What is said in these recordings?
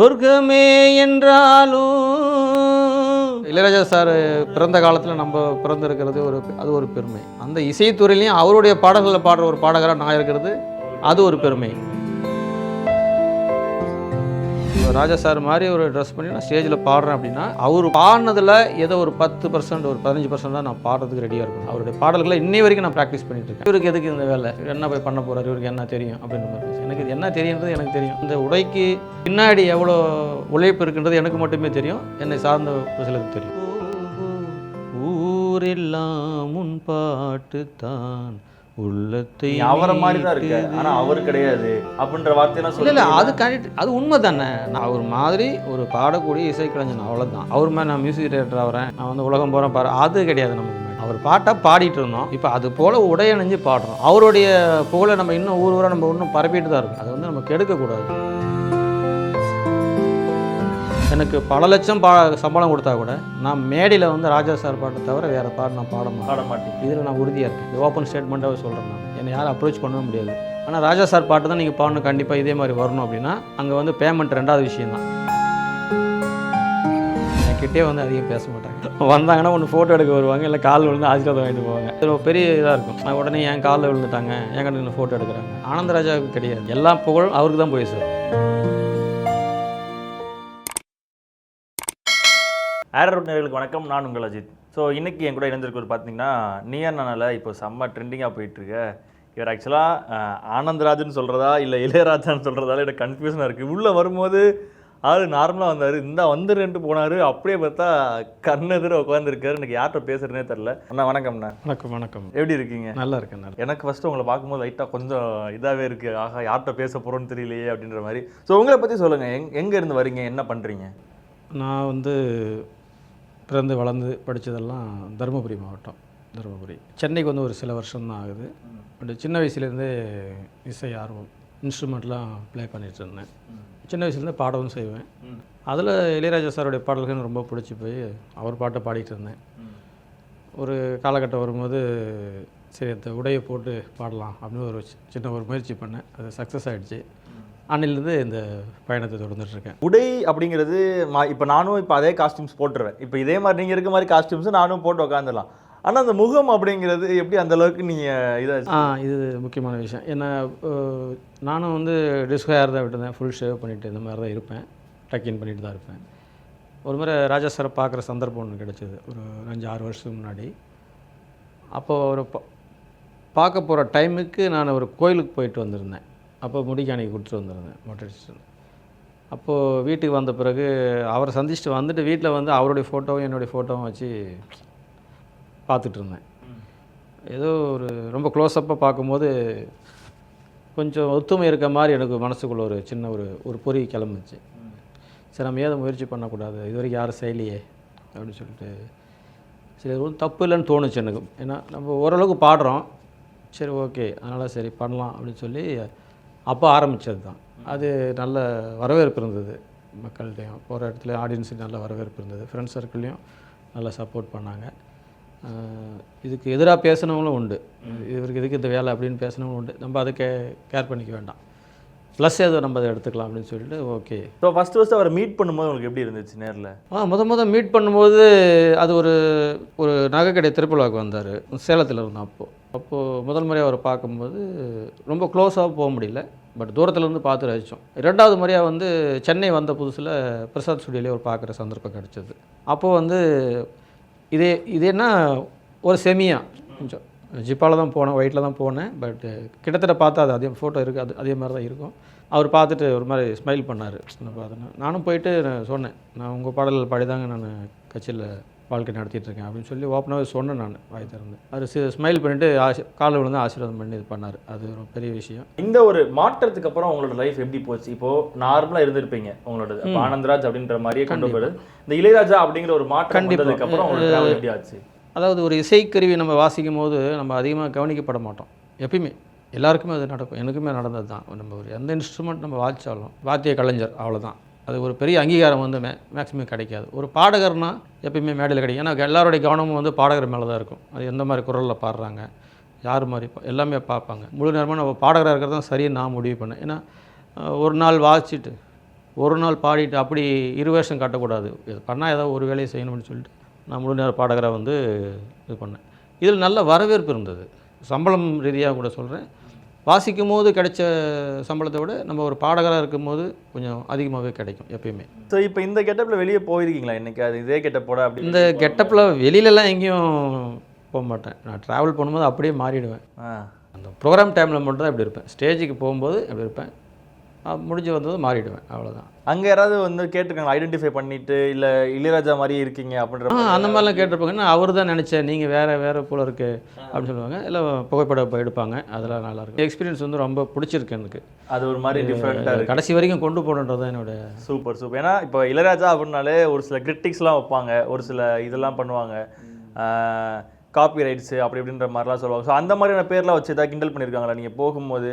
சொர்க்கமே என்றாலும் இளையராஜா சார் பிறந்த காலத்தில் நம்ம பிறந்திருக்கிறது ஒரு அது ஒரு பெருமை. அந்த இசைத்துறையிலையும் அவருடைய பாடல்களை பாடுற ஒரு பாடகராக நான் இருக்கிறது அது ஒரு பெருமை. ராஜா சார் மாதிரி ஒரு ட்ரெஸ் பண்ணி நான் ஸ்டேஜில் பாடுறேன் அப்படின்னா அவர் பாடினதில் ஏதோ ஒரு பத்து பர்சன்ட் ஒரு பதினஞ்சு பர்சன்ட் தான் நான் பாடுறதுக்கு ரெடியாக இருக்கும் அவருடைய பாடல்களை இன்னை வரைக்கும் நான் ப்ராக்டிஸ் பண்ணிட்டு இருக்கேன். இவருக்கு எதுக்கு இந்த வேலை? என்ன போய் பண்ண போகிறார் இவருக்கு என்ன தெரியும்? அப்படின்ற மாதிரி. எனக்கு இது என்ன தெரியுன்றது எனக்கு தெரியும். இந்த உடைக்கு பின்னாடி எவ்வளோ உழைப்பு இருக்குன்றது எனக்கு மட்டுமே தெரியும். என்னை சார்ந்த ஒரு சிலருக்கு தெரியும். ஊரெல்லாம் முன் பாட்டு தான். உள்ளத்தை அவரை மாதிரி தான் இருக்க. ஆனா அவர் கிடையாது. அப்படின்ற வார்த்தையெல்லாம் இல்லை இல்லை சொல்லி அது கரெக்ட் அது உண்மை தானே நான் ஒரு மாதிரி ஒரு பாடக்கூடிய இசைக்கலைஞன் அவ்வளோதான் அவர் மாதிரி நான் மியூசிக் டைரக்டர் ஆகிறேன் நான் வந்து உலகம் போகிறேன் பாரு. அது கிடையாது நமக்கு. அவர் பாட்டாக பாடிட்டு இருந்தோம். இப்போ அது போல் உடையணிஞ்சு பாடுறோம். அவருடைய புகழை நம்ம இன்னும் ஊர் ஊராக நம்ம இன்னும் பரப்பிட்டு தான் இருக்கோம். அதை வந்து நம்ம கெடுக்கக்கூடாது எனக்கு பல லட்சம் பா சம்பளம் கொடுத்தா கூட நான் மேடையில் வந்து ராஜா சார் பாட்டை தவிர வேறு பாட்டு நான் பாட மாட்டேன். பாட மாட்டேன் இதில் நான் உறுதியாக இருக்கேன். இது ஓப்பன் ஸ்டேட்மெண்ட்டாகவே சொல்கிறேன் நான். என்னை யாரும் அப்ரோச் பண்ணவும் முடியாது. ஆனால் ராஜா சார் பாட்டு தான் நீங்கள் பாடணும் கண்டிப்பாக இதே மாதிரி வரணும் அப்படின்னா அங்கே வந்து பேமெண்ட் ரெண்டாவது விஷயம் தான். என்கிட்டே வந்து அதிகம் பேச மாட்டாங்க. வந்தாங்கன்னா ஒன்று ஃபோட்டோ எடுக்க வருவாங்க இல்லை காலில் விழுந்து ஆசீர்வாதம் வாங்கிட்டு போவாங்க. ஒரு பெரிய இதாக இருக்கும். நான் உடனே என் காலில் விழுந்துட்டாங்க என் கண்ணில் ஃபோட்டோ எடுக்கிறாங்க. ஆனந்தராஜாவுக்கு கிடையாது எல்லா புகழும் அவருக்கு தான் போய் சார் ஏரோட் நேர்களுக்கு வணக்கம். நான் உங்கள் அஜித். ஸோ இன்னைக்கு என் கூட இணைந்திருக்கிறது பார்த்தீங்கன்னா நீயா நானால இப்போ செம்ம ட்ரெண்டிங்காக போயிட்டு இருக்க இவர் ஆக்சுவலாக ஆனந்தராஜன் சொல்கிறதா இல்லை இளையராஜான்னு சொல்கிறதால எனக்கு கன்ஃபியூஷனாக இருக்குது உள்ளே வரும்போது ஆள் நார்மலாக வந்தார். இந்த வந்துருன்ட்டு போனார். அப்படியே பார்த்தா கண்ணெதிர உட்காந்துருக்காரு எனக்கு யார்கிட்ட பேசுறதுனே தெரில அண்ணா வணக்கம்ண்ணா வணக்கம் வணக்கம். எப்படி இருக்கீங்க? நல்லா இருக்கேன் எனக்கு ஃபஸ்ட்டு உங்களை பார்க்கும்போது லைட்டாக கொஞ்சம் இதாகவே இருக்குது ஆஹா யார்கிட்ட பேச போகிறோன்னு தெரியலையே அப்படின்ற மாதிரி. ஸோ உங்களை பற்றி சொல்லுங்கள் எங் எங்கே இருந்து வரீங்க? என்ன பண்ணுறீங்க நான் வந்து பிறந்து வளர்ந்து படித்ததெல்லாம் தருமபுரி மாவட்டம் தருமபுரி. சென்னைக்கு வந்து ஒரு சில வருஷம் தான் ஆகுது. பட் சின்ன வயசுலேருந்தே இசை ஆர்வம் இன்ஸ்ட்ருமெண்ட்லாம் ப்ளே பண்ணிகிட்டு இருந்தேன் சின்ன வயசுலேருந்து பாடவும் செய்வேன். அதில் இளையராஜா சாருடைய பாடல்கள் ரொம்ப பிடிச்சி போய் அவர் பாட்டை பாடிட்டு இருந்தேன் ஒரு காலகட்டம் வரும்போது சரி இந்த உடையை போட்டு பாடலாம் அப்படின்னு ஒரு சின்ன ஒரு முயற்சி பண்ணேன். அது சக்ஸஸ் ஆகிடுச்சு அன்னிலேருந்து இந்த பயணத்தை தொடர்ந்துட்டுருக்கேன். உடை அப்படிங்கிறது மா- இப்போ நானும் இப்போ அதே காஸ்டியூம்ஸ் போட்டுருவேன். இப்போ இதே மாதிரி நீங்கள் இருக்க மாதிரி காஸ்டியூம்ஸ் நானும் போட்டு உட்காந்துடலாம் ஆனால் அந்த முகம் அப்படிங்கிறது எப்படி அந்த அளவுக்கு நீங்கள் இதாக ஆ இது முக்கியமான விஷயம். அஹ், நானும் வந்து டிஸ்கோ ஹேர் தான் விட்டுருந்தேன். ஃபுல் ஷேவ் பண்ணிவிட்டு இந்த மாதிரி தான் இருப்பேன் டக்கின் பண்ணிட்டு தான் இருப்பேன். ஒரு முறை ராஜா சாரை பார்க்குற சந்தர்ப்பம் ஒன்று கிடச்சிது. ஒரு அஞ்சு ஆறு வருஷத்துக்கு முன்னாடி. அப்போது ஒரு பா- பார்க்க போகிற டைமுக்கு நான் ஒரு கோயிலுக்கு போயிட்டு வந்திருந்தேன். அப்போ முடிக்காணிக்கு கொடுத்துட்டு வந்திருந்தேன் மொட்டை அடிச்சுட்டு அப்போது வீட்டுக்கு வந்த பிறகு அவரை சந்திச்சுட்டு வந்துட்டு வீட்டில் வந்து அவருடைய ஃபோட்டோவும் என்னுடைய ஃபோட்டோவும் வச்சு பார்த்துட்டு இருந்தேன். ஏதோ ஒரு ரொம்ப க்ளோஸ்அப்பாக பார்க்கும்போது கொஞ்சம் ஒத்துமை இருக்க மாதிரி எனக்கு மனசுக்குள்ள ஒரு சின்ன ஒரு ஒரு பொறி கிளம்புச்சு. சரி நம்ம ஏதோ முயற்சி பண்ணக்கூடாது இது வரைக்கும் யாரும் செய்யலையே அப்படின்னு சொல்லிட்டு. சரி ஒன்றும் தப்பு இல்லைன்னு தோணுச்சு எனக்கு. ஏன்னா நம்ம ஓரளவுக்கு பாடுறோம். சரி ஓகே அதனால் சரி பண்ணலாம் அப்படின்னு சொல்லி அப்போ ஆரம்பித்தது தான் அது நல்ல வரவேற்பு இருந்தது மக்கள்கிட்டையும். போகிற இடத்துல ஆடியன்ஸுக்கு நல்ல வரவேற்பு இருந்தது. ஃப்ரெண்ட்ஸ் சர்க்கிள்லையும் நல்லா சப்போர்ட் பண்ணாங்க. இதுக்கு எதிராக பேசினவங்களும் உண்டு. இவருக்கு இதுக்கு இந்த வேலை அப்படின்னு பேசினவங்களும் உண்டு. நம்ம அதை கே கேர் பண்ணிக்க வேண்டாம். ப்ளஸ் ஏதோ நம்ம அதை எடுத்துக்கலாம் அப்படின்னு சொல்லிட்டு ஓகே ஸோ ஃபஸ்ட்டு ஃபஸ்ட்டு அவரை மீட் பண்ணும்போது உங்களுக்கு எப்படி இருந்துச்சு நேரில்? ஆ முத முத மீட் பண்ணும்போது அது ஒரு ஒரு நகைக்கடை திருப்பலாவுக்கு வந்தார். சேலத்தில் இருந்தோம் அப்போது அப்போது முதல் முறையாக அவரை பார்க்கும்போது ரொம்ப க்ளோஸாக போக முடியல. பட் தூரத்துலேருந்து பார்த்து ரசித்தோம் ரெண்டாவது முறையாக வந்து சென்னை வந்த புதுசில் பிரசாத் ஸ்டுடியோலேயே ஒரு பார்க்குற சந்தர்ப்பம் கிடச்சிது. அப்போது வந்து இதே இது என்ன? ஒரு செமியா கொஞ்சம் ஜிப்பாவில் தான் போனேன் ஒயிட்டில் தான் போனேன் பட் கிட்டத்தட்ட பார்த்தா அது அதே ஃபோட்டோ இருக்குது அது அதே மாதிரி தான் இருக்கும். அவர் பார்த்துட்டு ஒரு மாதிரி ஸ்மைல் பண்ணார். நான் பார்த்தேன். நானும் போயிட்டு நான் சொன்னேன் நான் உங்கள் பாடல்கள் பாடிதாங்க நான் கட்சியில் வாழ்க்கை நடத்திட்டு இருக்கேன் அப்படின்னு சொல்லி ஓப்பனாகவே சொன்னேன் நான் வாய் திறந்து. அவர் ஸ்மைல் பண்ணிவிட்டு ஆசி காலை விழுந்து ஆசீர்வாதம் பண்ணி இது பண்ணார். அது ஒரு பெரிய விஷயம். இந்த ஒரு மாற்றத்துக்கு அப்புறம் உங்களோட லைஃப் எப்படி போச்சு? இப்போ நார்மலா இருந்திருப்பீங்க உங்களோட ஆனந்தராஜ் அப்படின்ற மாதிரியே கொண்டு இந்த இளையராஜா அப்படிங்கிற ஒரு மாற்றம் கண்டிப்பா. வந்ததுக்கு அப்புறம் உங்களுக்கு travel எப்படி ஆச்சு? அதாவது ஒரு இசைக்கருவி நம்ம வாசிக்கும் போது நம்ம அதிகமாக கவனிக்கப்பட மாட்டோம். எப்பயுமே. எல்லாருக்குமே அது நடக்கும். எனக்குமே நடந்தது தான். நம்ம ஒரு எந்த இன்ஸ்ட்ருமெண்ட் நம்ம வாசித்தாலும் வாத்திய கலைஞர் அவ்வளோதான் அது ஒரு பெரிய அங்கீகாரம் வந்து மே மேக்ஸிமம் கிடைக்காது. ஒரு பாடகர்னா எப்பயுமே மேடையில் கிடைக்கும். ஏன்னா எல்லாருடைய கவனமும் வந்து பாடகர் மேலே தான் இருக்கும். அது எந்த மாதிரி குரலில் பாடுறாங்க யார் மாதிரி எல்லாமே பார்ப்பாங்க. முழு நேரமாக நம்ம பாடகராக இருக்கிறது தான் சரியாக நான் முடிவு பண்ணேன். ஏன்னா ஒரு நாள் வாசிச்சுட்டு ஒரு நாள் பாடிட்டு அப்படி இரு வேஷம் காட்டக்கூடாது. இது பண்ணால் ஏதாவது ஒரு வேலையை செய்யணும்னு சொல்லிட்டு நான் முழு நேர பாடகராக வந்து இது பண்ணேன். இதில் நல்ல வரவேற்பு இருந்தது. சம்பளம் ரீதியாக கூட சொல்கிறேன் வாசிக்கும் போது கிடைச்ச சம்பளத்தை விட நம்ம ஒரு பாடகராக இருக்கும்போது கொஞ்சம் அதிகமாகவே கிடைக்கும் எப்பயுமே. ஸோ இப்போ இந்த கெட்டப்பில் வெளியே போயிருக்கீங்களா? இன்னைக்கு அது இதே கெட்டப்போட அப்படி இந்த கெட்டப்பில் வெளியிலலாம் எங்கேயும் போக மாட்டேன். நான் ட்ராவல் பண்ணும்போது அப்படியே மாறிடுவேன். அந்த ப்ரோக்ராம் டைமில் மட்டும் தான் இப்படி இருப்பேன். ஸ்டேஜுக்கு போகும்போது அப்படி இருப்பேன். முடிஞ்சு வந்தது மாறிடுவேன் அவ்வளோதான் அங்கே யாராவது வந்து கேட்டிருக்காங்க ஐடென்டிஃபை பண்ணிட்டு இல்லை இளையராஜா மாதிரி இருக்கீங்க அப்படின்ற அந்த மாதிரிலாம் கேட்டிருப்பாங்க. நான் அவர் தான் நினச்சேன். நீங்கள் வேறு வேறு போல இருக்கு அப்படின்னு சொல்லுவாங்க. இல்லை புகைப்படம் எடுப்பாங்க. அதெல்லாம் நல்லாயிருக்கும் எக்ஸ்பீரியன்ஸ் வந்து ரொம்ப பிடிச்சிருக்கு எனக்கு. அது ஒரு மாதிரி டிஃப்ரெண்ட்டாக இருக்கு. கடைசி வரைக்கும் கொண்டு போகணுன்றது தான் என்னோட சூப்பர் சூப்பர் ஏன்னா இப்போ இளையராஜா அப்படின்னாலே ஒரு சில கிரிட்டிக்ஸ்லாம் வைப்பாங்க. ஒரு சில இதெல்லாம் பண்ணுவாங்க. காப்பி ரைட்ஸு அப்படி இப்படின்ற மாதிரிலாம் சொல்லுவாங்க. ஸோ அந்த மாதிரியான பேர்லாம் வச்சு ஏதாவது கிண்டல் பண்ணியிருக்காங்களா நீங்கள் போகும்போது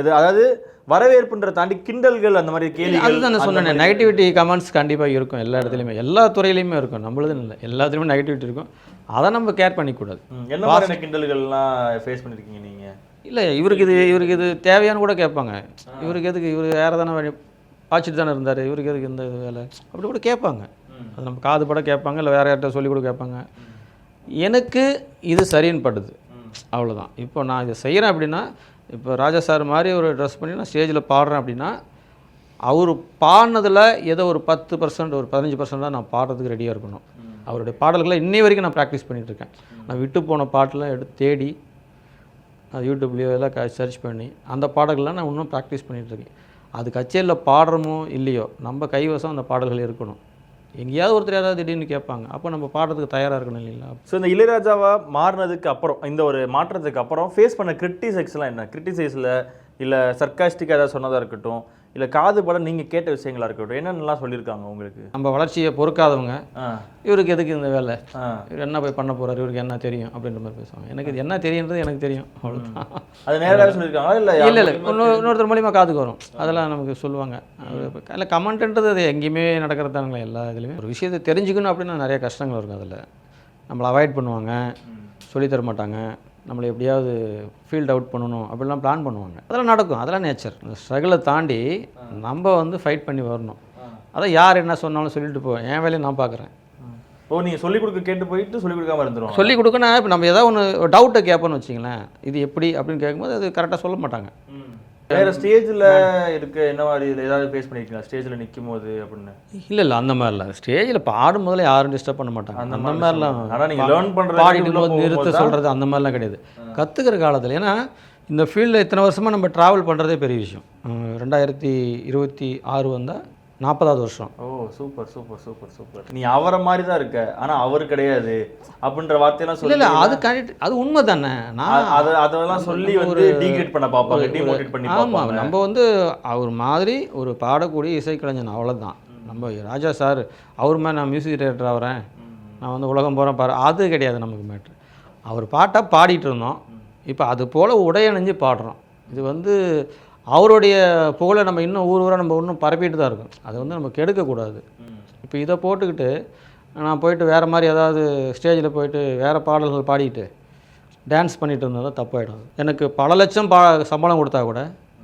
இது அதாவது வரவேற்புன்ற தாண்டி கிண்டல்கள் அந்த மாதிரி கேள்விகள் அதுதான் நான் சொன்னேன் நெகட்டிவிட்டி கமெண்ட்ஸ் கண்டிப்பாக இருக்கும் எல்லா இடத்துலையுமே. எல்லா துறையிலையுமே இருக்கும் நம்மளதுன்னு இல்லை. எல்லாத்துலேயுமே நெகட்டிவிட்டி இருக்கும். அதை நம்ம கேர் பண்ணிக்கூடாது. என்ன மாதிரியான கிண்டல்கள்லாம் ஃபேஸ் பண்ணியிருக்கீங்க நீங்கள் இல்லை இவருக்கு இது இவருக்கு இது தேவையான்னு கூட கேட்பாங்க. இவருக்கு எதுக்கு இவர் வேறு தானே வழி பாய்ச்சிட்டு தானே இருந்தார் இவருக்கு எதுக்கு இந்த இது வேலை? அப்படி கூட கேட்பாங்க. அது நம்ம காது பட கேட்பாங்க இல்லை வேறு யார்கிட்ட சொல்லி கூட கேட்பாங்க. எனக்கு இது சரின்னு படுது. அவ்வளோதான் இப்போ நான் இதை செய்கிறேன் அப்படின்னா இப்போ ராஜா சார் மாதிரி ஒரு ட்ரெஸ் பண்ணி நான் ஸ்டேஜில் பாடுறேன் அப்படின்னா அவர் பாடினதில் ஏதோ ஒரு பத்து பர்சன்ட் ஒரு பதினஞ்சு பர்சன்ட் தான் நான் பாடுறதுக்கு ரெடியாக இருக்கணும். அவருடைய பாடல்களை இன்னை வரைக்கும் நான் ப்ராக்டிஸ் பண்ணிகிட்ருக்கேன் நான் விட்டு போன பாட்டெலாம் எடுத்து தேடி அது யூடியூப்லேயோ எல்லாம் சர்ச் பண்ணி அந்த பாடல்கள்லாம் நான் இன்னும் ப்ராக்டிஸ் பண்ணிகிட்ருக்கேன் அது கச்சேரியில் பாடுறோமோ இல்லையோ நம்ம கைவசம் அந்த பாடல்கள் இருக்கணும். எங்கேயாவது ஒருத்தர் யாராவது திடீர்னு கேட்பாங்க. அப்போ நம்ம பாடுறதுக்கு தயாராக இருக்கணும் இல்லைங்களா? ஸோ இந்த இளையராஜாவை மாறினதுக்கு அப்புறம் இந்த ஒரு மாற்றத்துக்கு அப்புறம் ஃபேஸ் பண்ண கிரிட்டிசைஸ்லாம் என்ன? கிரிட்டிசைஸில் இல்லை சர்க்காஸ்டிக்காக ஏதாவது சொன்னதாக இருக்கட்டும் இல்லை காது பட நீங்கள் கேட்ட விஷயங்களா இருக்கட்டும் என்னென்னலாம் சொல்லியிருக்காங்க உங்களுக்கு? நம்ம வளர்ச்சியை பொறுக்காதவங்க இவருக்கு எதுக்கு இந்த வேலை? இவர் என்ன போய் பண்ண போகிறார் இவருக்கு என்ன தெரியும்? அப்படின்ற மாதிரி பேசுவாங்க. எனக்கு இது என்ன தெரியுன்றது எனக்கு தெரியும். அவ்வளோதான் அது நேராகவே சொல்லியிருக்காங்களா? இல்லை இல்லை இல்லை. இன்னொரு இன்னொருத்தர் மூலியமா காதுக்கு வரும். அதெல்லாம் நமக்கு சொல்லுவாங்க. இல்லை கமெண்ட்ன்றது அது எங்கேயுமே நடக்கிறது தானுங்களே எல்லா இதுலையுமே. ஒரு விஷயத்தை தெரிஞ்சுக்கணும் அப்படின்னா நிறைய கஷ்டங்கள் இருக்கும் அதில். நம்மளை அவாய்ட் பண்ணுவாங்க. சொல்லித் தர மாட்டாங்க. நம்மளை எப்படியாவது ஃபீல்ட் அவுட் பண்ணணும் அப்படிலாம் பிளான் பண்ணுவாங்க. அதெல்லாம் நடக்கும். அதெல்லாம் நேச்சர் இந்த ஸ்ட்ரகிளை தாண்டி நம்ம வந்து ஃபைட் பண்ணி வரணும். அதான் யார் என்ன சொன்னாலும் சொல்லிட்டு போவேன் என் வேலையை நான் பார்க்குறேன். ஓ நீங்கள் சொல்லிக் கொடுக்க கேட்டு போயிட்டு சொல்லிக் கொடுக்காம இருந்துருவாங்க. சொல்லி கொடுக்கணும். இப்போ நம்ம ஏதாவது ஒன்று டவுட்டை கேட்போன்னு வச்சிங்களேன் இது எப்படி அப்படின்னு கேட்கும்போது அது கரெக்டாக சொல்ல மாட்டாங்க. வேற ஸ்டேஜில் இருக்க என்ன மாதிரி இதில் ஏதாவது ஃபேஸ் பண்ணியிருக்கீங்களா ஸ்டேஜில் நிற்கும் போது அப்படின்னு. இல்லை இல்லை அந்த மாதிரிலாம் ஸ்டேஜில் பாடும் போதில் யாரும் டிஸ்டர்ப் பண்ண மாட்டாங்க. அந்த மாதிரிலாம் ஆனா நீங்க learn பண்றது பாடிட்டு போது நிறுத்த சொல்கிறது அந்த மாதிரிலாம் கிடையாது. கற்றுக்கிற காலத்தில் ஏன்னா இந்த ஃபீல்டில் இத்தனை வருஷமாக நம்ம ட்ராவல் பண்ணுறதே பெரிய விஷயம். ரெண்டாயிரத்தி இருபத்தி ஆறு வந்தால் நாற்பதாவது வருஷம். ஓ சூப்பர் சூப்பர் சூப்பர் சூப்பர். நீ அவரை மாதிரி தான் இருக்க ஆனா அவர் கிடையாது அப்படின்ற வார்த்தையெல்லாம் சொல்லி இல்லை அது கரெக்ட் அது உண்மை தானே நான் அதை அதெல்லாம் சொல்லி வந்து டீக்ரேட் பண்ண பார்ப்பாங்க டிமோட்டிவேட் பண்ணி ஆமாம் நம்ம வந்து அவர் மாதிரி ஒரு பாடக்கூடிய இசைக்கலைஞன் அவ்வளோதான் நம்ம ராஜா சார் அவர் மாதிரி நான் மியூசிக் டைரக்டர் ஆகிறேன் நான் வந்து உலகம் போகிறேன் பாரு அது கிடையாது நமக்கு மேட்ரு அவர் பாட்டாக பாடிட்டு இருந்தோம். இப்போ அது போல் உடையணிஞ்சு பாடுறோம். இது வந்து அவருடைய புகழை நம்ம இன்னும் ஊர் ஊராக நம்ம இன்னும் பரப்பிட்டு தான் இருக்கோம். அதை வந்து நம்ம கெடுக்கக்கூடாது. இப்போ இதை போட்டுக்கிட்டு நான் போயிட்டு வேறு மாதிரி ஏதாவது ஸ்டேஜில் போயிட்டு வேறு பாடல்கள் பாடிட்டு டான்ஸ் பண்ணிட்டு இருந்தால் தப்பாயிடும். எனக்கு பல லட்சம் பா சம்பளம் கொடுத்தா கூட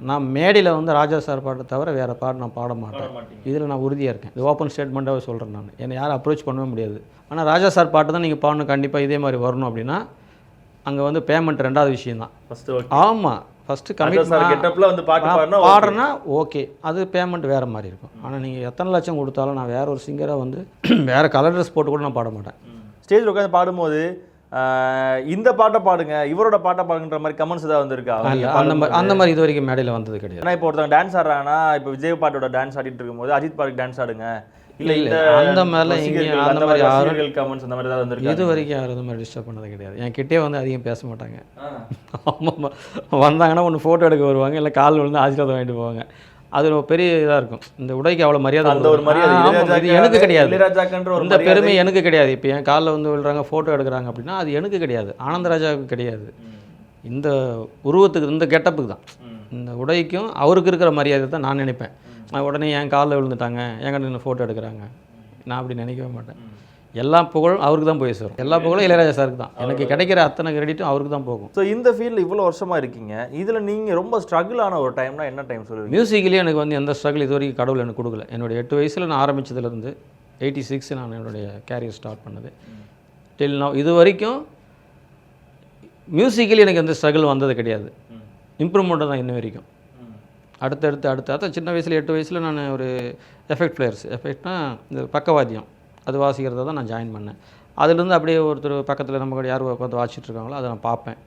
நான் மேடையில் வந்து ராஜா சார் பாட்டை தவிர வேறு பாட்டு நான் பாட மாட்டேன். இதில் நான் உறுதியாக இருக்கேன். இது ஓப்பன் ஸ்டேட்மெண்ட்டாகவே சொல்கிறேன் நான். என்னை யாரும் அப்ரோச் பண்ணவே முடியாது. ஆனால் ராஜா சார் பாட்டு தான் நீங்கள் பாடணும். கண்டிப்பாக இதே மாதிரி வரணும் அப்படின்னா அங்கே வந்து பேமெண்ட் ரெண்டாவது விஷயம் தான். ஆமாம் ஃபஸ்ட்டு சார் கமிட் கெட்டப்ல வந்து பாட்டு பாடினா பாடுறேன்னா ஓகே அது பேமெண்ட் வேறு மாதிரி இருக்கும். ஆனால் நீங்கள் எத்தனை லட்சம் கொடுத்தாலும் நான் வேற ஒரு சிங்கராக வந்து வேறு கலர் ட்ரெஸ் போட்டு கூட நான் பாட மாட்டேன். ஸ்டேஜில் உட்காந்து பாடும்போது இந்த பாட்டை பாடுங்க இவரோட பாட்டை பாடுங்கன்ற மாதிரி கமெண்ட்ஸ் ஏதாவது வந்திருக்கா? அந்த மாதிரி அந்த மாதிரி இது வரைக்கும் மேடையில் வந்தது கிடையாது. ஏன்னா இப்போ ஒருத்தவங்க டான்ஸ் ஆடுறாங்கன்னா இப்போ விஜய் பாட்டோட டான்ஸ் ஆடிட்டு இருக்கும்போது அஜித் பாட்டுக்கு டான்ஸ் ஆடுங்க. இல்ல இல்ல, அந்த மாதிரிலாம் எங்கேயும் அந்த மாதிரி யாரும் கமெண்ட்ஸ் அந்த மாதிரி ஏதாவது வந்திருக்கு இது வரைக்கும் யாரும் இது மாதிரி டிஸ்டர்ப் பண்ணது கிடையாது. என் கிட்டே வந்து அதிகம் பேச மாட்டாங்க. ஆமாம் வந்தாங்கன்னா ஒன்று ஃபோட்டோ எடுக்க வருவாங்க இல்லை கால் விழுந்து ஆசீர்வாதம் வாங்கிட்டு போவாங்க. அது ஒரு பெரிய இதாக இருக்கும். இந்த உடைக்கு அவ்வளோ மரியாதை அந்த ஒரு மரியாதை. எனக்கு கிடையாது. இந்த பெருமை எனக்கு கிடையாது. இப்போ என் காலில் வந்து விழுறாங்க ஃபோட்டோ எடுக்கிறாங்க அப்படின்னா அது எனக்கு கிடையாது. ஆனந்தராஜாவுக்கு கிடையாது. இந்த உருவத்துக்கு இந்த கெட்டப்புக்கு தான். இந்த உடைக்கும் அவருக்கு இருக்கிற மரியாதை தான் நான் நினைப்பேன். நான் உடனே என் காலில் விழுந்துட்டாங்க. என்கிட்ட நின்று ஃபோட்டோ எடுக்கிறாங்க. நான் அப்படி நினைக்கவே மாட்டேன். எல்லா புகழும் அவருக்கு தான் போய் சேரும். எல்லா புகழும் இளையராஜா சாருக்கு தான். எனக்கு கிடைக்கிற அத்தனை கிரெடிட்டும் அவருக்கு தான் போகும். ஸோ இந்த ஃபீல்டில் இவ்வளோ வருஷமா இருக்கீங்க. இதில் நீங்கள் ரொம்ப ஸ்ட்ரகிள் ஆன ஒரு டைம்னா என்ன டைம் சொல்லுவீங்க? மியூசிக்லேயே எனக்கு வந்து எந்த ஸ்ட்ரகிள் இது வரைக்கும் கடவுள் எனக்கு கொடுக்கல. என்னுடைய எட்டு வயசில் நான் ஆரம்பிச்சதுலேருந்து எயிட்டி சிக்ஸ் நான் என்னுடைய கேரியர் ஸ்டார்ட் பண்ணது. டில் now இது வரைக்கும் மியூசிக்கலி எனக்கு எந்த ஸ்ட்ரகிள் வந்தது கிடையாது. இம்ப்ரூவ்மெண்ட்டு தான் இன்ன வரைக்கும். அடுத்தடுத்து அடுத்து அதான் சின்ன வயசில் எட்டு வயசில் நான் ஒரு எஃபெக்ட் பிளேயர்ஸ் எஃபெக்ட்னா இந்த பக்கவாத்தியம். அது வாசிக்கிறத தான் நான் ஜாயின் பண்ணேன். அதுலேருந்து அப்படியே ஒருத்தர் பக்கத்தில் நம்ம கூட யார் உட்காந்து வாசிச்சுட்ருக்காங்களோ அதை நான் பார்ப்பேன்.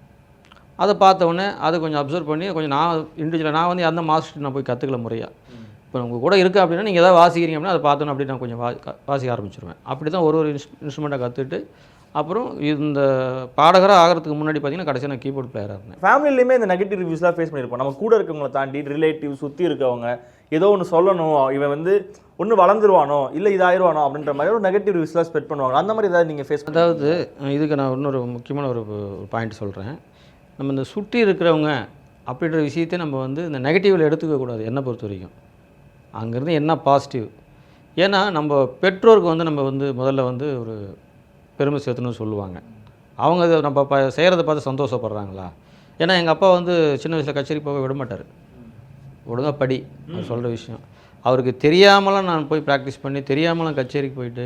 அதை பார்த்த உடனே அதை கொஞ்சம் அப்சர்வ் பண்ணி கொஞ்சம் நான் இண்டிவிஜுவலாக நான் வந்து அந்த மாஸ்டர் நான் போய் கற்றுக்கல முறையாக இப்போ உங்கள் கூட இருக்குது அப்படின்னா நீங்கள் எதாவது வாசிக்கிறீங்க அப்படின்னா அதை பார்த்தோன்னு அப்படி நான் கொஞ்சம் வா வாசிக்க ஆரம்பிச்சிருவேன். அப்படி தான் ஒரு ஒரு இன்ஸ் இன்ஸ்ட்ருமெண்ட்டை கற்றுட்டு அப்புறம் இந்த பாடகராக ஆகிறதுக்கு முன்னாடி பார்த்தீங்கன்னா கடைசியாக நான் கீபோர்ட் பிளேயராக இருந்தேன். ஃபேமிலிலையுமே இந்த நெகட்டிவ் ரிவ்யூஸ்லாம் ஃபேஸ் பண்ணியிருப்போம். நம்ம கூட இருக்கவங்கள தாண்டி ரிலேட்டிவ் சுற்றி இருக்கவங்க ஏதோ ஒன்று சொல்லணும் இவன் வந்து ஒன்று வளர்ந்துருவானோ இல்லை இதாயிருவானோ அப்படின்ற மாதிரி ஒரு நெகட்டிவ் ரிவ்யூஸ்லாம் ஸ்பெட் பண்ணுவாங்க. அந்த மாதிரி ஏதாவது நீங்கள் ஃபேஸ் அதாவது இதுக்கு நான் இன்னொரு முக்கியமான ஒரு பாயிண்ட் சொல்கிறேன் நம்ம இந்த சுற்றி இருக்கிறவங்க அப்படின்ற விஷயத்தை நம்ம வந்து இந்த நெகட்டிவில் எடுத்துக்க கூடாது என்னை பொறுத்த வரைக்கும். அங்கேருந்து என்ன பாசிட்டிவ் ஏன்னா நம்ம பெற்றோருக்கு வந்து நம்ம வந்து முதல்ல வந்து ஒரு பெருமை சேர்த்துன்னு சொல்லுவாங்க. அவங்க நம்ம ப செய்கிறத பார்த்து சந்தோஷப்படுறாங்களா? ஏன்னா எங்கள் அப்பா வந்து சின்ன வயசில் கச்சேரி போக விட மாட்டார். ஒழுங்கா படி அவர் சொல்கிற விஷயம். அவருக்கு தெரியாமலாம் நான் போய் ப்ராக்டிஸ் பண்ணி தெரியாமலாம் கச்சேரிக்கு போயிட்டு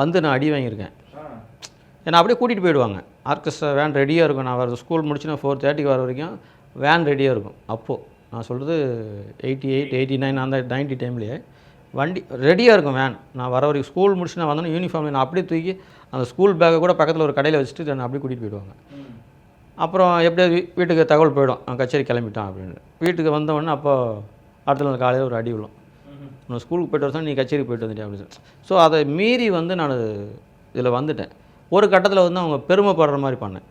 வந்து நான் அடி வாங்கியிருக்கேன். என்னை அப்படியே கூட்டிகிட்டு போயிடுவாங்க. ஆர்கெஸ்ட்ரா வேன் ரெடியாக இருக்கும். நான் வர ஸ்கூல் முடிச்சு நான் ஃபோர் தேர்ட்டிக்கு வர வரைக்கும் வேன் ரெடியாக இருக்கும். அப்போது நான் சொல்கிறது எயிட்டி எயிட் எயிட்டி நைன் அந்த நைன்ட்டி டைம்லேயே வண்டி ரெடியாக இருக்கும் வேன் நான் வர வரைக்கும் ஸ்கூல் முடிச்சு நான் வந்தோன்னே யூனிஃபார்ம் நான் அப்படியே தூக்கி அந்த ஸ்கூல் பேக்கை கூட பக்கத்தில் ஒரு கடையில் வச்சுட்டு நான் அப்படியே கூட்டிகிட்டு போயிடுவாங்க. அப்புறம் எப்படியோ வீ வீட்டுக்கு தகவல் போயிடும். அவன் கச்சேரி கிளம்பிட்டான் அப்படின்னு. வீட்டுக்கு வந்தவொடனே அப்போ அடுத்த நாள் காலையில் ஒரு அடி விழும். நான் ஸ்கூலுக்கு போயிட்டு வரேன் நீ கச்சேரிக்கு போயிட்டு வந்துட்டேன் அப்படின்னு சொல்லி ஸோ அதை மீறி வந்து நான் இதில் வந்துட்டேன். ஒரு கட்டத்தில் வந்து அவங்க பெருமைப்படுற மாதிரி பண்ணேன்.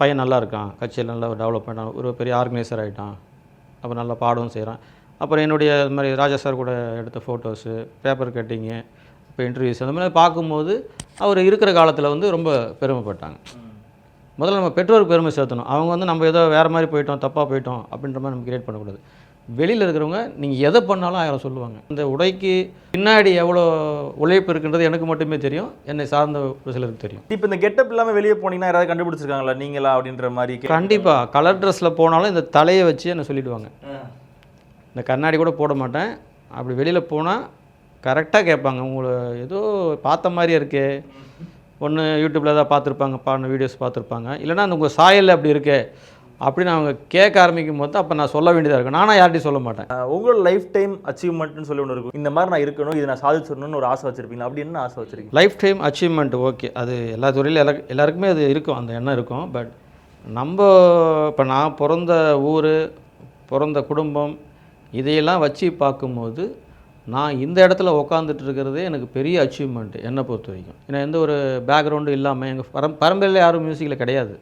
பையன் நல்லா இருக்கான். கட்சியில் நல்லா டெவலப் பண்ணிட்டான் ஒரு பெரிய ஆர்கனைசர் ஆகிட்டான் அப்புறம் நல்லா பாடவும் செய்கிறான் அப்புறம் என்னுடைய இது மாதிரி ராஜா சார் கூட எடுத்த ஃபோட்டோஸு பேப்பர் கட்டிங்கு இப்போ இன்டர்வியூஸ் அந்த மாதிரி பார்க்கும்போது அவர் இருக்கிற காலத்தில் வந்து ரொம்ப பெருமைப்பட்டாங்க. முதல்ல நம்ம பெற்றோருக்கு பெருமை சேர்த்தணும் அவங்க வந்து நம்ம ஏதோ வேறு மாதிரி போயிட்டோம் தப்பாக போயிட்டோம் அப்படின்ற மாதிரி நம்ம கிரியேட் பண்ணக்கூடாது. வெளியில் இருக்கிறவங்க நீங்கள் எதை பண்ணாலும் ஆயிரம் சொல்லுவாங்க. இந்த உடைக்கு பின்னாடி எவ்வளோ உழைப்பு இருக்குன்றது எனக்கு மட்டுமே தெரியும். என்னை சார்ந்த ஒரு சிலருக்கு தெரியும். இப்போ இந்த கெட்டப் இல்லாமல் வெளியே போனீங்கன்னா யாராவது கண்டுபிடிச்சிருக்காங்களா? நீங்களா அப்படின்ற மாதிரி கண்டிப்பாக கலர் ட்ரெஸ்ஸில் போனாலும் இந்த தலையை வச்சு என்ன சொல்லிடுவாங்க. இந்த கண்ணாடி கூட போட மாட்டேன். அப்படி வெளியில் போனால் கரெக்டாக கேட்பாங்க. உங்களை ஏதோ பார்த்த மாதிரியே இருக்கே. ஒன்று யூடியூப்பில் ஏதாவது பார்த்துருப்பாங்க பாடின வீடியோஸ் பார்த்துருப்பாங்க. இல்லைன்னா அந்த உங்கள் சாயல் அப்படி இருக்கே அப்படின்னு அவங்க கேட்க ஆரம்பிக்கும் போது அப்போ நான் சொல்ல வேண்டியதாக இருக்கும். நானும் யார்ட்டையும் சொல்ல மாட்டேன். உங்களோட லைஃப் டைம் அச்சீவ்மெண்ட்னு சொல்லி ஒன்று இருக்கும். இந்த மாதிரி நான் இருக்கணும் இதை நான் சாதிச்சிடணும்னு ஒரு ஆசை வச்சிருப்பீங்களா? அப்படி என்ன ஆசை வச்சிருக்கீங்க? லைஃப் டைம் அச்சீவ்மெண்ட் ஓகே அது எல்லா துறையிலும் எல்லா எல்லாருக்குமே அது இருக்கும். அந்த எண்ணம் இருக்கும். பட் நம்ம இப்போ நான் பிறந்த ஊர் பிறந்த குடும்பம் இதையெல்லாம் வச்சு பார்க்கும்போது நான் இந்த இடத்துல உக்காந்துட்டு இருக்கிறதே எனக்கு பெரிய அச்சீவ்மெண்ட் என்னை பொறுத்த வரைக்கும். ஏன்னா எந்த ஒரு பேக்ரவுண்டும் இல்லாமல் எங்கள் பரம் பரம்பரையில் யாரும் மியூசிக்கில் கிடையாது.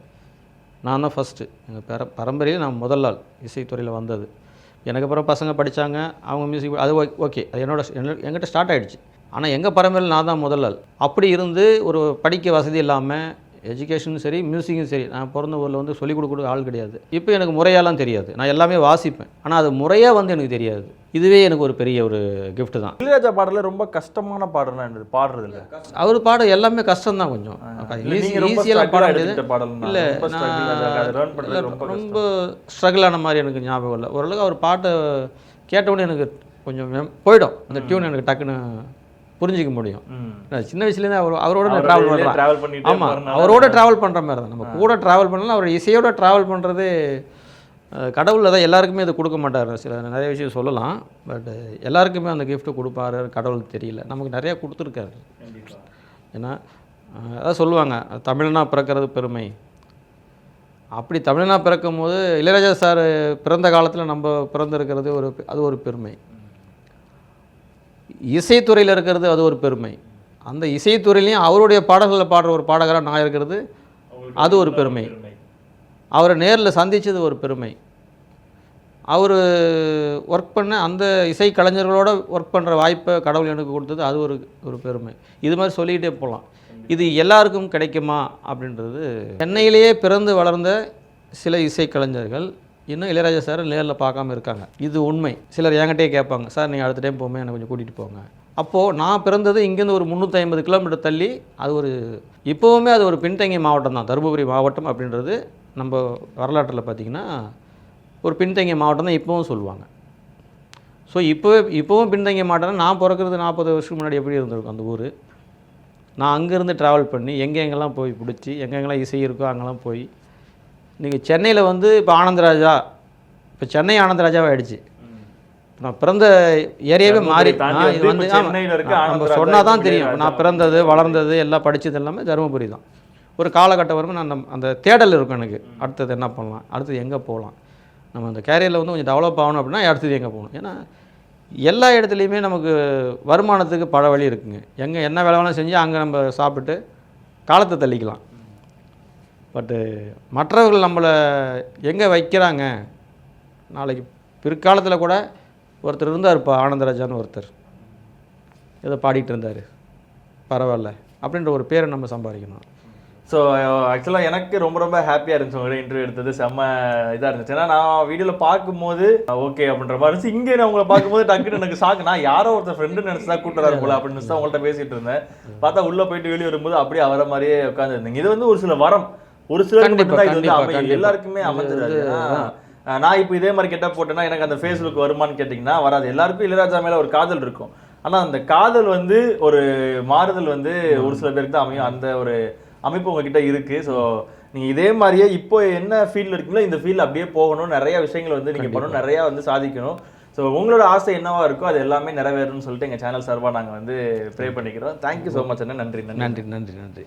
நான் தான் ஃபஸ்ட்டு எங்கள் பர பரம்பரையில் நான் முதல் ஆள் இசைத்துறையில் வந்தது. எனக்கு அப்புறம் பசங்க படித்தாங்க அவங்க மியூசிக் அது ஓகே அது என்னோட எங்கிட்ட ஸ்டார்ட் ஆகிடுச்சு ஆனால் எங்கள் பரம்பரையில் நான் தான் முதல் ஆள். அப்படி இருந்து ஒரு படிக்க வசதி இல்லாமல் எஜுகேஷனும் சரி மியூசிக்கும் சரி நான் பிறந்த ஊரில் வந்து சொல்லிக் கொடுக்க ஆள் கிடையாது. இப்போ எனக்கு முறையாலாம் தெரியாது. நான் எல்லாமே வாசிப்பேன். ஆனால் அது முறையாக வந்து எனக்கு தெரியாது. இதுவே எனக்கு ஒரு பெரிய ஒரு gift தான். இளையராஜா பாடல ரொம்ப கஷ்டமான பாடல்னா என்னது? பாடுறது இல்ல அவர் பாட எல்லாமே கஷ்டம்தான் கொஞ்சம். இல்ல, நீங்க ரொம்ப ஈஸியெல்லாம் பாட இல்லை ரொம்ப ஸ்ட்ரகிள் ஆன மாதிரி எனக்கு ஞாபகம் இல்லை. ஓரளவுக்கு அவர் பாட்டை கேட்டவுடனே எனக்கு கொஞ்சம் போயிடும். அந்த டியூன் எனக்கு டக்குன்னு புரிஞ்சிக்க முடியும். நான் சின்ன வயசுலேருந்து அவர் அவரோட நான் ட்ராவல் பண்ணுறேன் ஆமாம் அவரோட ட்ராவல் பண்ணுற மாதிரி தான். நம்ம கூட ட்ராவல் பண்ணலாம் அவர் இசையோட ட்ராவல் பண்ணுறது கடவுள் தான் எல்லாருக்குமே அது கொடுக்க மாட்டார். சில நிறைய விஷயம் சொல்லலாம் பட் எல்லாருக்குமே அந்த gift கொடுப்பாரு கடவுள் தெரியல. நமக்கு நிறையா கொடுத்துருக்காரு. ஏன்னா அதான் சொல்லுவாங்க தமிழனா பிறக்கிறது பெருமை. அப்படி தமிழனா பிறக்கும் போது இளையராஜா சார் பிறந்த காலத்தில் நம்ம பிறந்திருக்கிறது ஒரு அது ஒரு பெருமை. இசைத்துறையில் இருக்கிறது அது ஒரு பெருமை. அந்த இசைத்துறையிலையும் அவருடைய பாடல்களில் பாடுற ஒரு பாடகராக நான் இருக்கிறது அது ஒரு பெருமை. அவரை நேரில் சந்தித்தது ஒரு பெருமை. அவர் ஒர்க் பண்ண அந்த இசை கலைஞர்களோட ஒர்க் பண்ணுற வாய்ப்பை கடவுள் எனக்கு கொடுத்தது அது ஒரு ஒரு பெருமை. இது மாதிரி சொல்லிக்கிட்டே போகலாம். இது எல்லாருக்கும் கிடைக்குமா அப்படின்றது சென்னையிலேயே பிறந்து வளர்ந்த சில இசை கலைஞர்கள் இன்னும் இளையராஜா சார் நேரில் பார்க்காம இருக்காங்க. இது உண்மை. சிலர் என்கிட்டயே கேட்பாங்க சார் நீங்கள் அடுத்த டைம் போகும்போது என்னை கொஞ்சம் கூட்டிகிட்டு போங்க. அப்போது நான் பிறந்தது இங்கேருந்து ஒரு முந்நூற்றி ஐம்பது கிலோமீட்டர் தள்ளி அது ஒரு இப்போவுமே அது ஒரு பின்தங்கிய மாவட்டம் தான். தருமபுரி மாவட்டம் அப்படின்றது நம்ம வரலாற்றில் பார்த்திங்கன்னா ஒரு பின்தங்கிய மாவட்டம் தான் இப்போவும் சொல்லுவாங்க. ஸோ இப்போவே இப்போவும் பின்தங்கிய மாவட்டம் நான் பிறக்கிறது நாற்பது வருஷத்துக்கு முன்னாடி எப்படி இருந்திருக்கும் அந்த ஊர்? நான் அங்கேருந்து ட்ராவல் பண்ணி எங்கெங்கெல்லாம் போய் பிடிச்சி எங்கெங்கெல்லாம் இசை இருக்கோ அங்கெல்லாம் போய் நீங்கள் சென்னையில் வந்து இப்போ ஆனந்தராஜா இப்போ சென்னை ஆனந்தராஜாவே ஆயிடுச்சு. நான் பிறந்த ஏரியாவே மாறி வந்து நம்ம சொன்னால் தான் தெரியும். நான் பிறந்தது வளர்ந்தது எல்லாம் படித்தது எல்லாமே தருமபுரி தான். ஒரு காலகட்டம் வரும் நான் அந்த தேடல் இருக்கும் எனக்கு. அடுத்தது என்ன பண்ணலாம்? அடுத்தது எங்கே போகலாம்? நம்ம அந்த கேரியரில் வந்து கொஞ்சம் டெவலப் ஆகணும் அப்படின்னா அடுத்தது எங்கே போகணும்? ஏன்னா எல்லா இடத்துலையுமே நமக்கு வருமானத்துக்கு பல வழி இருக்குங்க. எங்கே என்ன வேலை வேணாலும் செஞ்சு அங்கே நம்ம சாப்பிட்டு காலத்தை தள்ளிக்கலாம். பட்டு மற்றவர்கள் நம்மளை எங்கே வைக்கிறாங்க? நாளைக்கு பிற்காலத்தில் கூட ஒருத்தர் இருந்தார் இப்போ ஆனந்தராஜான்னு ஒருத்தர். ஏதோ பாடிட்டு இருந்தார். பரவாயில்ல. அப்படின்ற ஒரு பேரை நம்ம சம்பாதிக்கணும். ஸோ ஆக்சுவலாக எனக்கு ரொம்ப ரொம்ப ஹாப்பியாக இருந்துச்சு உங்களோட இன்டர்வியூ எடுத்தது. செம்ம இதாக இருந்துச்சு. ஏன்னா நான் வீடியோவில் பார்க்கும்போது ஓகே அப்படின்ற மாதிரி இருந்துச்சு. இங்கே நான் உங்களை பார்க்கும்போது டக்குன்னு எனக்கு ஷாக் நான் யாரோ ஒருத்தர் ஃப்ரெண்டு நினச்சி தான் கூட்டுறாரு போல அப்படின்னு தான் உங்கள்கிட்ட பேசிகிட்டு இருந்தேன். பார்த்தா உள்ளே போயிட்டு வெளியே வரும்போது அப்படியே அவர மாதிரியே உட்காந்துருந்தீங்க இது வந்து ஒரு சில வரம். ஒரு சிலருக்கு மட்டும்தான் இது வந்து அமையும். எல்லாருக்குமே அமைஞ்சிடாது. நான் இப்போ இதே மாதிரி கெட்ட போட்டேன்னா எனக்கு அந்த ஃபேஸ்புக் வருமான்னு கேட்டிங்கன்னா வராது. எல்லாருக்கும் இளையராஜா மேலே ஒரு காதல் இருக்கும். ஆனால் அந்த காதல் வந்து ஒரு மாறுதல் வந்து ஒரு சில பேருக்கு தான் அமையும். அந்த ஒரு அமைப்பு உங்ககிட்ட இருக்கு. ஸோ நீங்கள் இதே மாதிரியே இப்போ என்ன ஃபீல்டில் இருக்கீங்களோ இந்த ஃபீல்டு அப்படியே போகணும். நிறைய விஷயங்கள் வந்து நீங்கள் பண்ணணும். நிறையா வந்து சாதிக்கணும். ஸோ உங்களோட ஆசை என்னவா இருக்கோ அது எல்லாமே நிறைவேறணும்னு சொல்லிட்டு எங்கள் சேனல் சார்பாக நாங்கள் வந்து ப்ரே பண்ணிக்கிறோம். தேங்க்யூ ஸோ மச் அண்ணா. நன்றி. நன்றி நன்றி நன்றி.